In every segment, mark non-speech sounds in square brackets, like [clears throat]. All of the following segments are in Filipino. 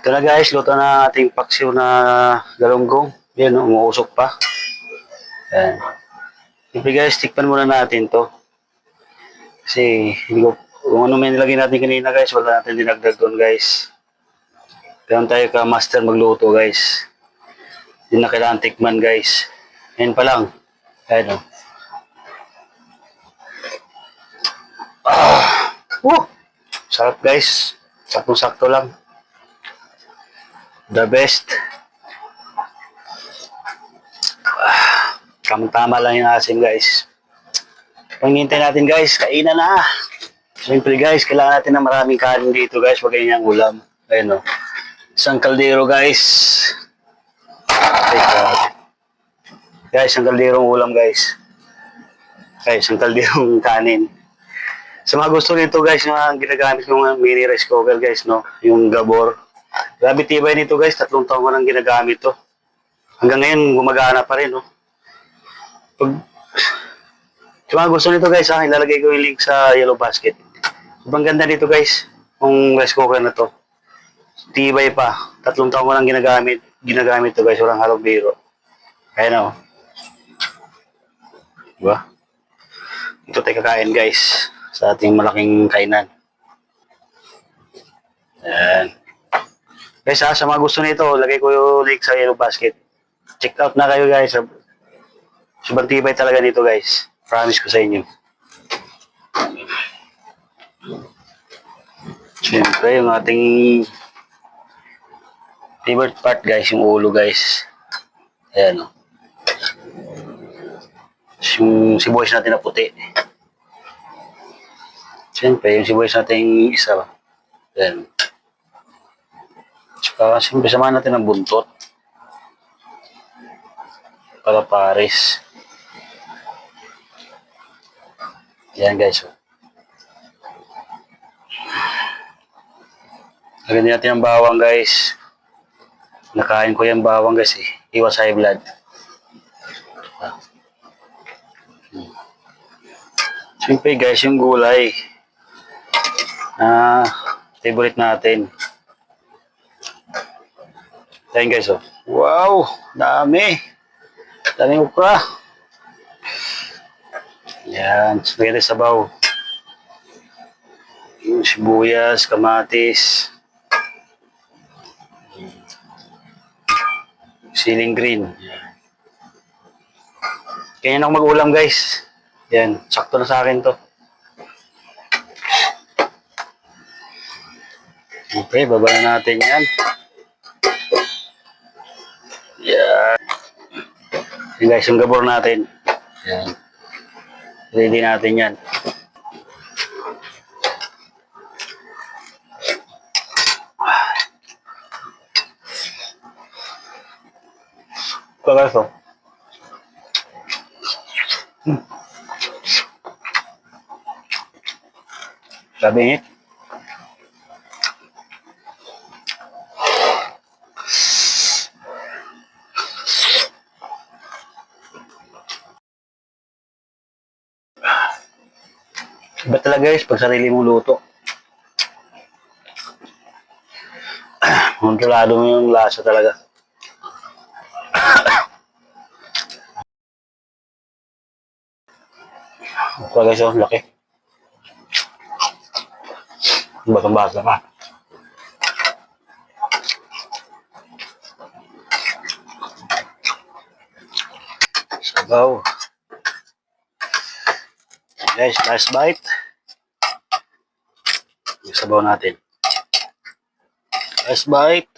Ito na guys, luto na ating paksiw na galunggong. Yan, umuusok pa. Yan. Siyempre guys, tikpan muna natin to. Kasi, hindi kung ano may nilagay natin kanina guys, wala natin dinagdag doon guys. Kaya tayo ka master magluto guys. Hindi na kailangan tikman guys. Yan pa lang. Ayan o. Ah! Sarap guys. Saktong-sakto lang. The best. Ah, Tama-tama lang yung asim guys. Panghintay natin guys, kainan na. Siyempre guys, kailangan natin ng maraming kanin dito guys, wag ganyan ulam. Ayun o. Isang kaldero guys. Ay. Guys, isang kalderong ulam guys. Guys, isang kalderong [laughs] kanin. Sa mga gusto nito guys, yung ginagamit ko ng mini rice cooker guys, no? Yung gabor. Grabe tibay nito guys, tatlong taon ko nang ginagamit to. Hanggang ngayon, gumagana pa rin, no? Pag, sa mga gusto nito guys, ha, ilalagay ko yung link sa yellow basket. Sobrang ganda nito guys, yung rice cooker na to. Tibay pa. Tatlong taon ko nang ginagamit. Ginagamit to guys, walang halong biro. Ayan o. Diba? Ito tayo kakain guys sa ating malaking kainan. Ayan. Guys ha, sa mga gusto nito, lagay ko yung link sa yellow basket. Check out na kayo guys. Sobrang tibay talaga nito guys. Promise ko sa inyo. Siyempre, yung ating favorite part guys, yung ulo guys. Ayan o. Yung sibuyas natin na puti. Siyempre, yung sibuyas natin isa. Ayan. Tsaka, siyempre, samahan natin ang buntot. Para pares. Ayan guys. Oh. Lagyan natin ang bawang guys. Nakain ko yung bawang guys eh. Iwas high blood. Siyempre guys, yung gulay. Ah, favorite natin. Ayan guys oh. Wow! Dami! Daming ukra. Yan. Lagyan tayo sabaw. Sibuyas, kamatis. Siling green. Kaya na ako mag-ulam guys. Yan. Sakto na sa akin to. Okay, baba na natin. Yan. Yan guys, yung gabor natin. Yan. Ready natin yan. Pagaso. Hmm. Sabi Iba talaga guys, pag sarili mong luto. [clears throat] Kontrolado mo yung lasa talaga. Ito guys, oh, laki. Batang bata pa. Sabaw. Guys, last bite. Yung sabaw natin. Last bite.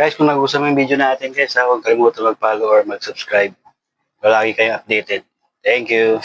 Guys, kung nagustuhan mo yung video natin guys, ha, huwag kalimutan mag-follow or mag-subscribe. Palagi kayong updated. Thank you.